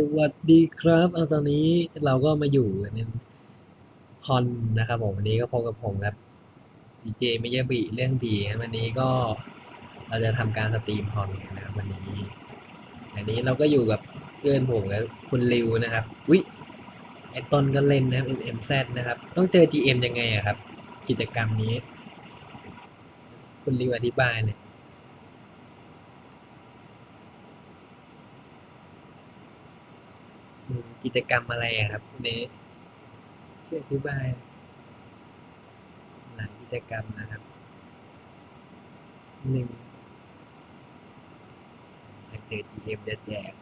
สวัสดีครับเอาตอนนี้เราก็มาอยู่ในคอนนะครับผมวันนี้ก็พบกับผมครับดีเจมิยาบิเรื่องดีวันนี้ก็เราจะทำการสตรีมคอนนะครับวันนี้อันนี้เราก็อยู่กับเพื่อนผมและคุณริวนะครับวิไอต้นก็เล่นนะ MMZ นะครับ ต้องเจอ GM ยังไงอะครับ กิจกรรมนี้ คุณริวอธิบายหน่อย อืม กิจกรรมอะไรครับคุณเนสช่วยอธิบายหลายกิจกรรมนะครับหนึ่งอยาเจอ GM จะแจก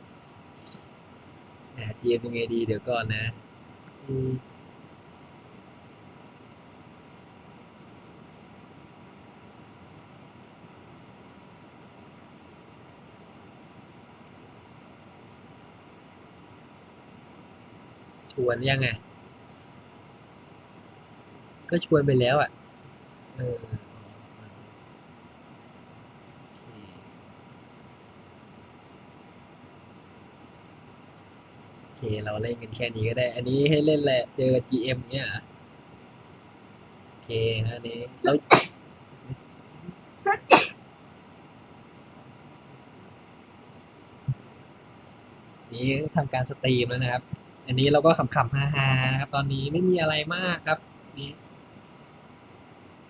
อ่า GM ยังไงดีเดี๋ยวก่อนนะ ชวนยังไง ก็ชวนไปแล้วอะ เออโอเคเราเล่นกันแค่นี้ก็ได้ อันนี้ให้เล่นแหละ เจอ GM เนี่ยโอเคอันนี้แล้วนี้ทำการสตรีมแล้วนะครับ อันนี้เราก็ขำๆฮาๆครับตอนนี้ไม่มีอะไรมากครับนี่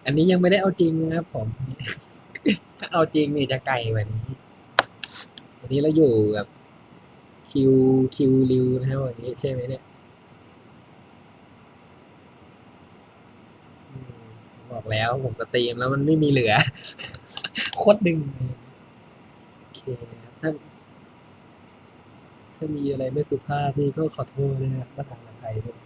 อันนี้ยังไม่ได้เอาจริงนะครับผม ถ้าเอาจริงนี่จะไกลกว่านี้ วันนี้เราอยู่กับคิวคิวริวนะครับวันนี้ใช่ไหมเนี่ยบอกแล้วผมสตรีมแล้วมันไม่มีเหลือ โคตรดึงโอเคถ้า ถ้ามีอะไรไม่สุภาพนี่ก็ขอโทษนะครับประธานอภัยด้วย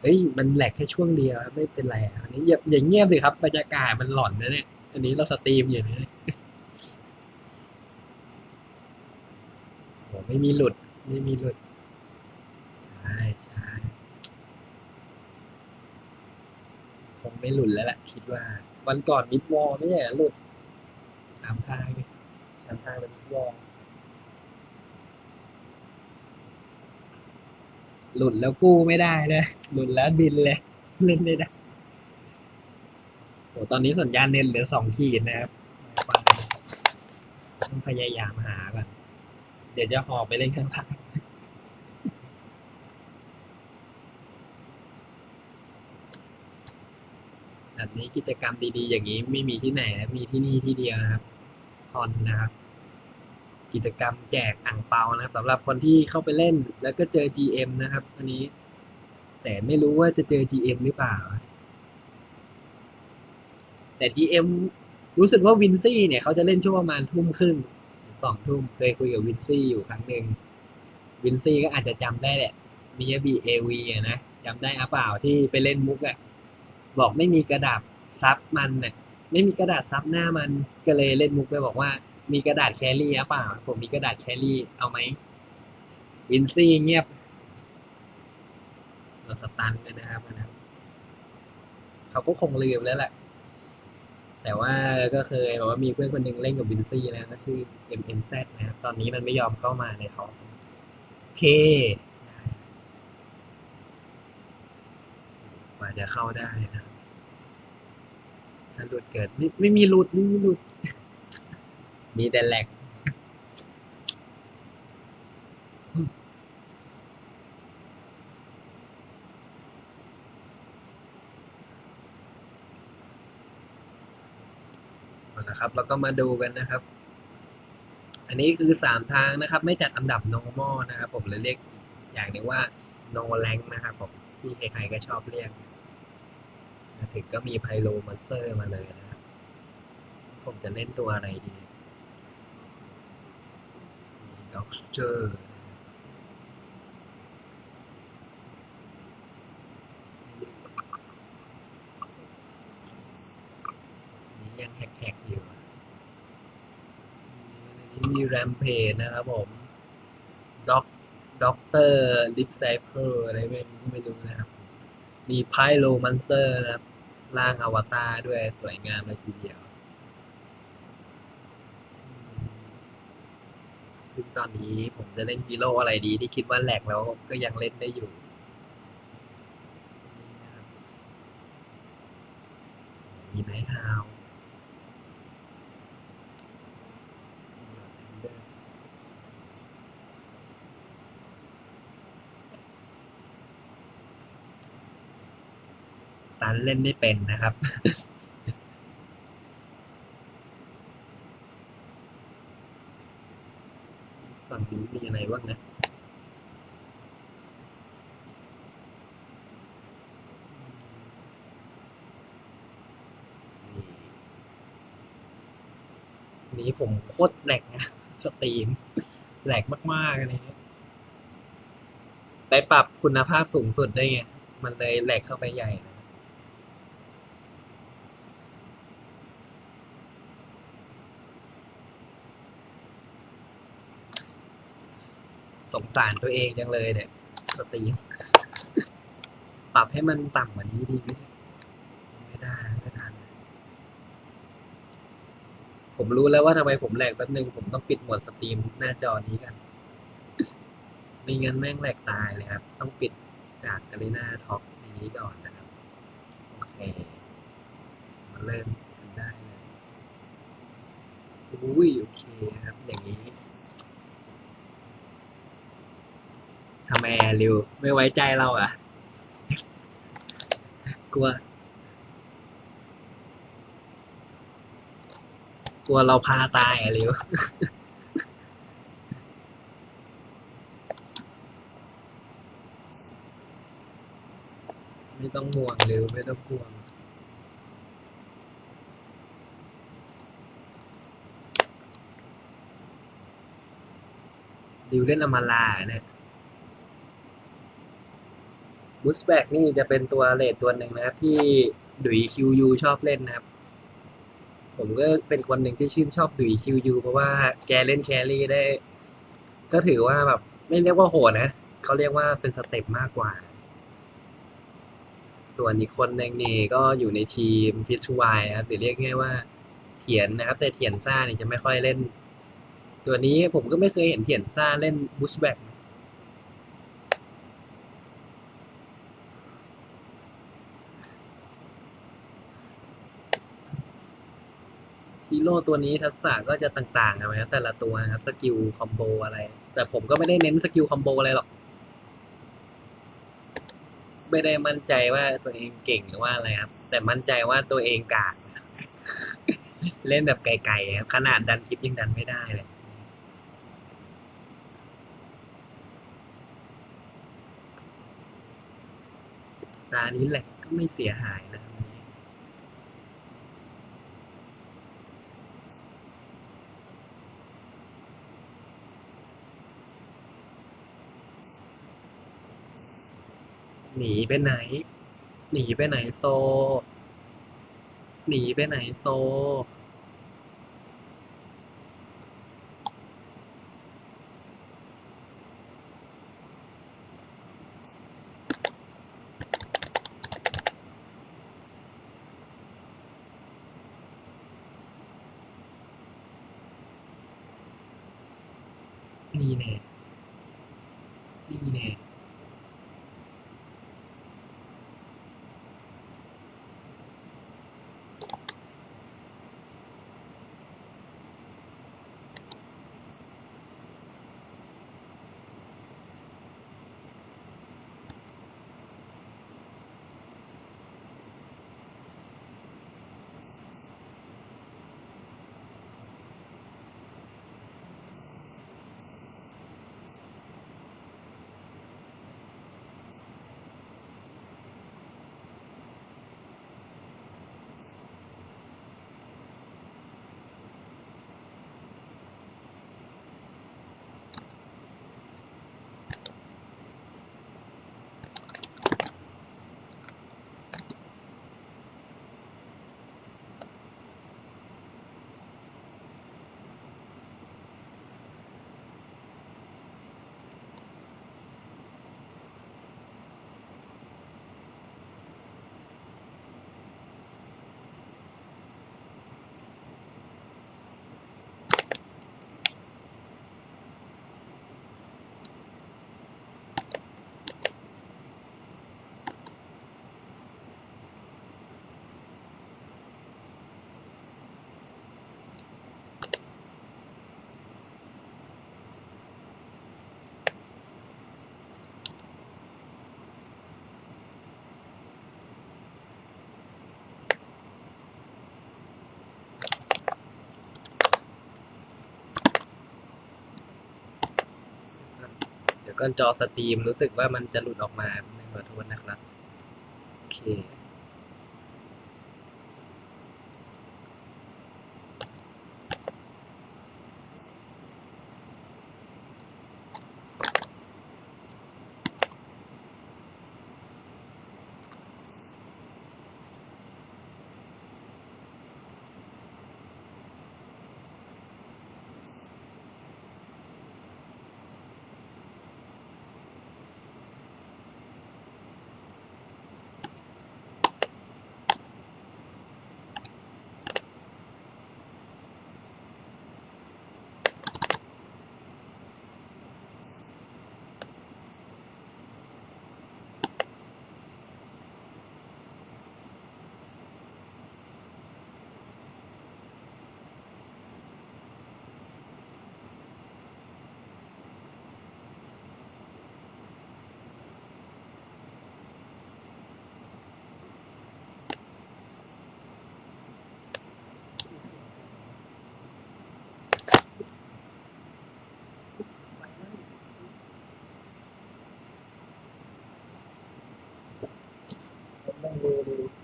เฮ้ยมันแหลกแค่ช่วงเดียวไม่เป็นไรอันนี้อย่าอย่างเงียบสิครับบรรยากาศมันหลอนนะเนี่ยอันนี้เราสตรีมอยู่นะเนี่ยโหไม่มีหลุดไม่มีหลุด ใช่ใช่คง ไม่หลุดแล้วแหละคิดว่า วันก่อนมิดวอลไม่ใช่หลุดตามทางไงตามทางเป็นมิดวอลหลุดแล้วกู้ไม่ได้เลยหลุดแล้วบินเลยเล่นไม่ได้โหตอนนี้สัญญาณเน็ตเหลือสองขีดนะครับต้องพยายามหาก่อนเดี๋ยวจะหอบไปเล่นข้างล่าง แบบนี้กิจกรรมดีๆ อย่างนี้ไม่มีที่ไหนนะมีที่นี่ที่เดียวนะครับคอนนะครับ กิจกรรมแจกอ่างเปานะครับสำหรับคนที่เข้าไปเล่นแล้วก็เจอ GM นะครับอันนี้ แต่ไม่รู้ว่าจะเจอ GM หรือเปล่า แต่ GM รู้สึกว่าวินซี่เนี่ยเขาจะเล่นช่วงประมาณทุ่มครึ่งสองทุ่มเคยคุยกับวินซี่อยู่ครั้งหนึ่งวินซี่ก็อาจจะจำได้แหละมิยาบิเอวีนะจำได้อะเปล่าที่ไปเล่นมุกอะ บอกไม่มีกระดาษซับมันเนี่ยไม่มีกระดาษซับหน้ามันก็เลยเล่นมุกไปบอกว่า มีกระดาษแครี่หรือเปล่าผมมีกระดาษแครี่เอาไหมวินซี่เงียบเราสตันไปนะครับนนั้นเขาก็คงลืมแล้วแหละแต่ว่าก็เคยบอกว่ามีเพื่อนคนหนึ่งเล่นกับวินซี่นะก็ชื่อ MMZ นะตอนนี้มันไม่ยอมเข้ามาในท้องโอเคกว่าจะเข้าได้นะ ถ้าหลุดเกิดไม่ไม่มีหลุดไม่มีหลุด มีแต่แหลกเอาละครับเราก็มาดูกันนะครับ อันนี้คือสามทางนะครับ ไม่จัดอันดับ normal นะครับ ผมเลยเรียกอย่างหนึงว่า no rank นะครับผมที่ใครๆก็ชอบเรียก มาถึงก็มีไพโลมอนสเตอร์มาเลยนะครับผมจะเล่นตัวอะไรดีด็อกเจอร์นี่ยังแฮกๆอยู่นี่มีแรมเพจนะครับผมด็อกด็อกเตอร์ลิปไซเพอร์อะไรไม่ไม่รู้นะครับ มีไพโลมันสเตอร์นะครับร่างอวตารด้วยสวยงามเลยทีเดียว ซึ่งตอนนี้ผมจะเล่นฮีโร่อะไรดีที่คิดว่าแหลกแล้วก็ยังเล่นได้อยู่มีไนท์ฮาว ตันเล่นไม่เป็นนะครับฝั่งนี้มีอะไรบ้างนะนี่นี้ผมโคตรแหลกนะสตรีมแหลกมากๆอะไรเงี้ยได้ปรับคุณภาพสูงสุดได้ไง มันเลยแหลกเข้าไปใหญ่นะ สงสารตัวเองจังเลยเนี่ยสตรีมปรับให้มันต่ำกว่านี้ดีไหมไม่ได้ไม่ทันผมรู้แล้วว่าทำไมผมแหลกแป๊บนึง ผมต้องปิดโหมดสตรีมหน้าจอนี้กันไม่งั้นแม่งแหลกตายเลยครับ ต้องปิดจากกาลิน่าท็อปนี้ก่อนนะครับ โอเค มาเริ่มกันได้เลยอุ้ยโอเคครับ อย่างนี้ทำไมอะ ริว ไม่ไว้ใจเราอะ กลัว กลัวเราพาตายอะริวไม่ต้องห่วงริวไม่ต้องห่วงริวเล่นอมาลาเนี่ย บูสแบกนี่จะเป็นตัวเลดตัวหนึ่งนะครับ ที่ดุยคิวยูชอบเล่นนะครับ ผมก็เป็นคนหนึ่งที่ชื่นชอบดุยคิวยูเพราะว่าแกเล่นแครี่ได้ ก็ถือว่าแบบไม่เรียกว่าโหดนะเขาเรียกว่าเป็นสเต็ปมากกว่า ส่วนอีกคนหนึ่งนี่ก็อยู่ในทีมพิชวายครับหรือเรียกง่ายว่าเถียนนะครับ แต่เถียนซ่านี่จะไม่ค่อยเล่น ตัวนี้ผมก็ไม่เคยเห็นเถียนซ่าเล่นบูสแบก ฮี โร่ตัวนี้ทักษะก็จะต่างๆกันไปนะแต่ละตัวนะครับสกิลคอมโบอะไร แต่ผมก็ไม่ได้เน้นสกิลคอมโบอะไรหรอก ไม่ได้มั่นใจว่าตัวเองเก่งหรือว่าอะไรครับ แต่มั่นใจว่าตัวเองกากเล่นแบบไกลๆครับขนาดดันคลิปยังดันไม่ได้เลยตานี้แหละก็ไม่เสียหายนะครับวันนี้ หนีไปไหน หนีไปไหนโซ หนีไปไหนโซ ก็จอสตรีมรู้สึกว่ามันจะหลุดออกมาขอโทษนะครับ โอเค ต้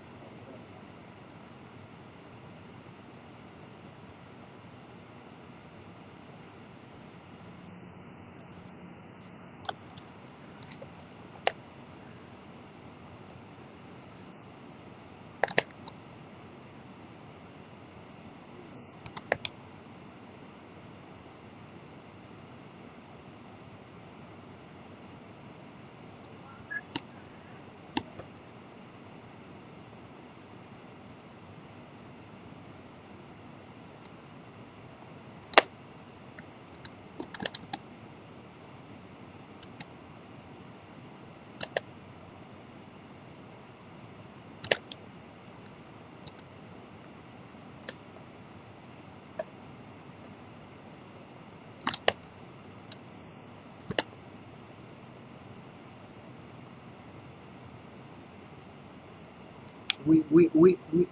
องดูดูอุ้ยอุ้ยอุ้ยอุ้ย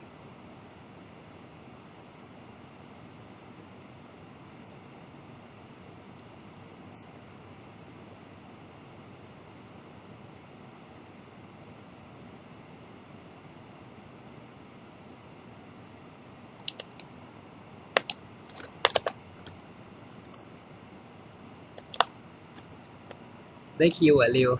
ได้คิวอะริว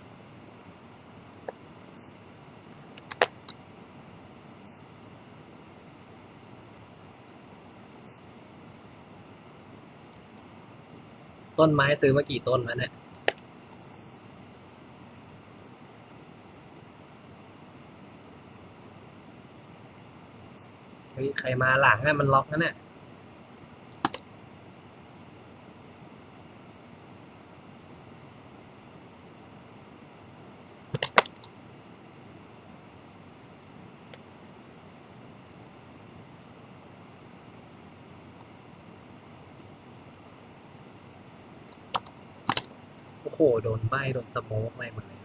ต้นไม้ซื้อมากี่ต้นแล้วเนี่ยเฮ้ยใครมาหลังอะมันล็อกนั่นน่ะ โอ้ ไหม้โดนสโมกอะไรหมดเลย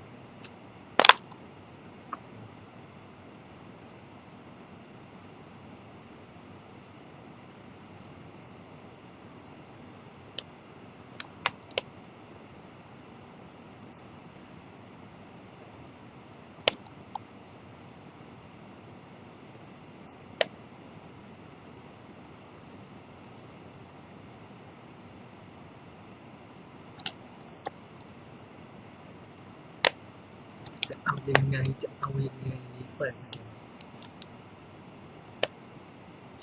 ยังไงจะเอายังไงเปิด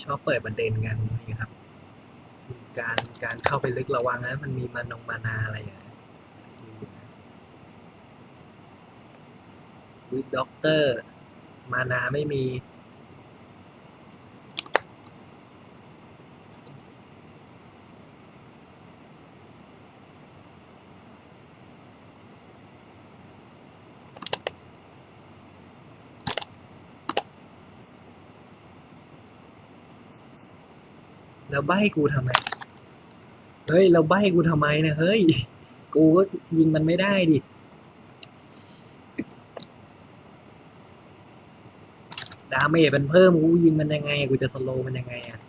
ชอบเปิดประเด็นกันนี่ครับ การการเข้าไปลึกระวังนะมันมีมานงมานาอะไรอย่างเงี้ยวิด็อกเตอร์ มานาไม่มี แล้วใบ้กูทำไม เฮ้ยแล้วใบ้กูทำไมเนะเฮ้ย กูก็ยิงมันไม่ได้ดิ ดาเมจมันเพิ่มกูยิงมันยังไง กูจะสโลว์มันยังไงอะ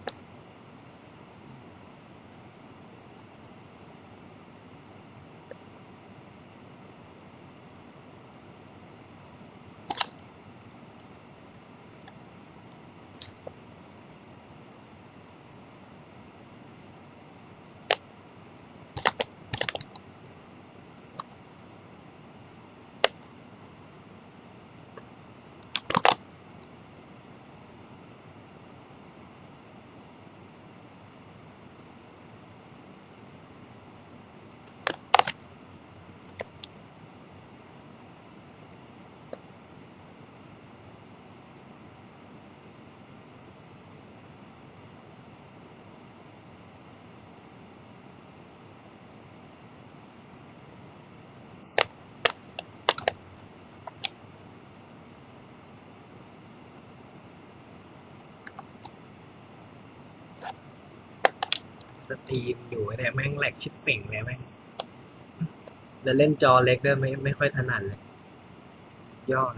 สตรีมอยู่เนี่ยแม่งแหลกชิดเป่งเลยแม่งแล้วเล่นจอเล็กด้วยไม่ไม่ค่อยถนัดเลยยอด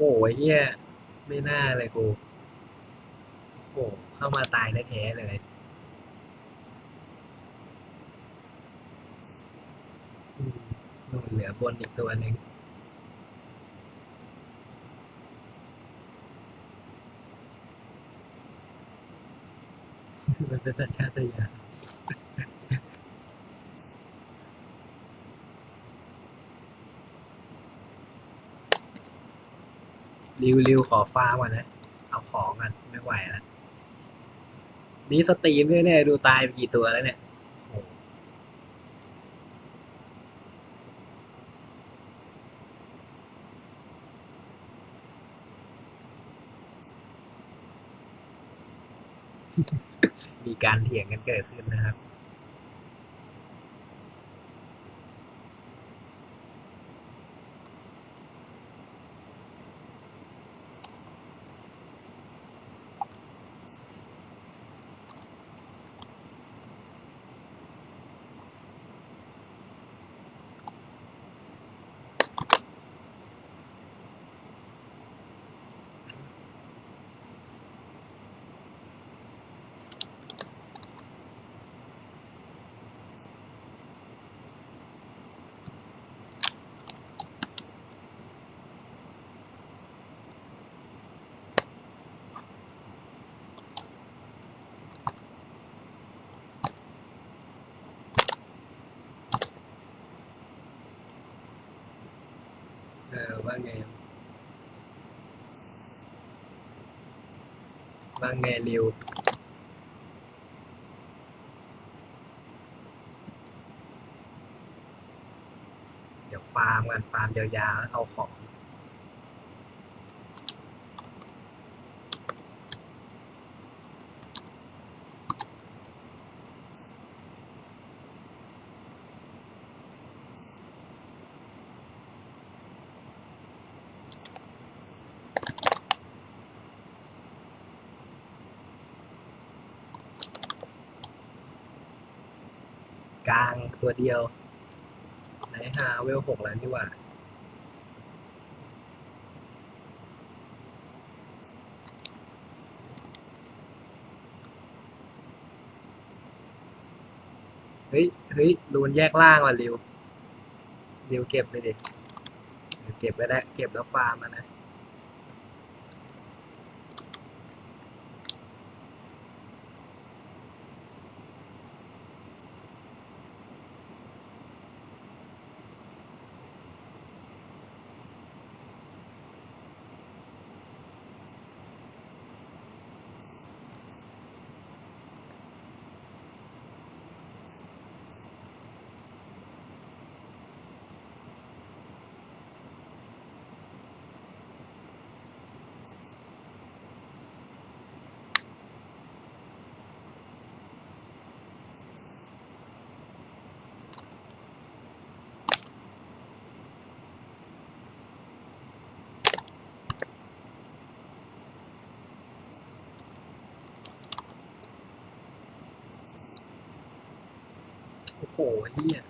โอ้ยเฮียไม่น่าเลยกูโอ้เข้ามาตายแท้ๆเลยอืมนู่นเหลือบนอีกตัวหนึ่งมันเป็นสัญชาตญาณ ริวริวขอฟ้ามานะ เอาของกันไม่ไหวแล้วนี่สตรีมด้วยเนี่ยดูตายไปกี่ตัวแล้วเนี่ยโอ้โหมีการเถียงกันเกิดขึ้นนะครับ เออว่าไงว่าไงริวเดี๋ยวฟาร์มกันฟาร์มยาวๆแล้วเอาของ กลางตัวเดียว ไหนหาเวลหกแล้วนี่ว่า เฮ้ย เฮ้ยรูนแยกล่างว่ะริวริวเก็บไปดิเก็บไว้ได้เก็บแล้วฟาร์มมานะ เฮีย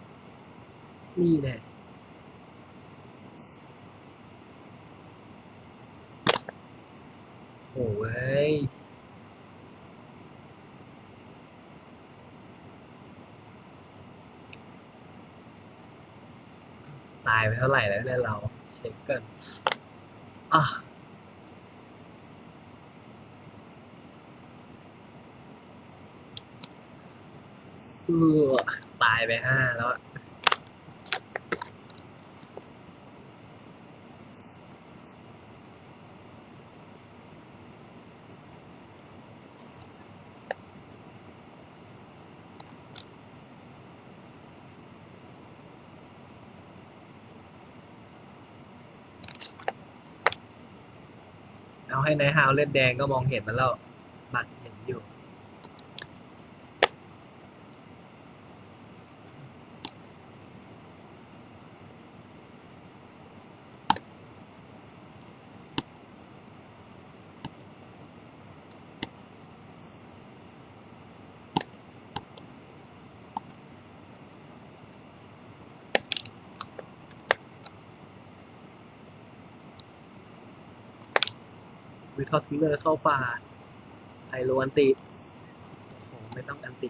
นี่แน่โอ้ยตายไปเท่าไหร่แล้วเนี่ยเรา เช็คกันอะเออ ตายไปห้าแล้วเอาให้นายฮาวเล่นแดงก็มองเห็นมันแล้ว วิทอสคิลเลอร์เข้าป่าไฮโลอันติ ไม่ต้องอันติ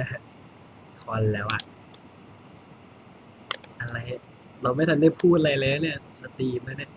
นะฮะคอนแล้วอะอะไร เราไม่ทันได้พูดอะไรเลยเนี่ยสตรีมแล้วเนี่ย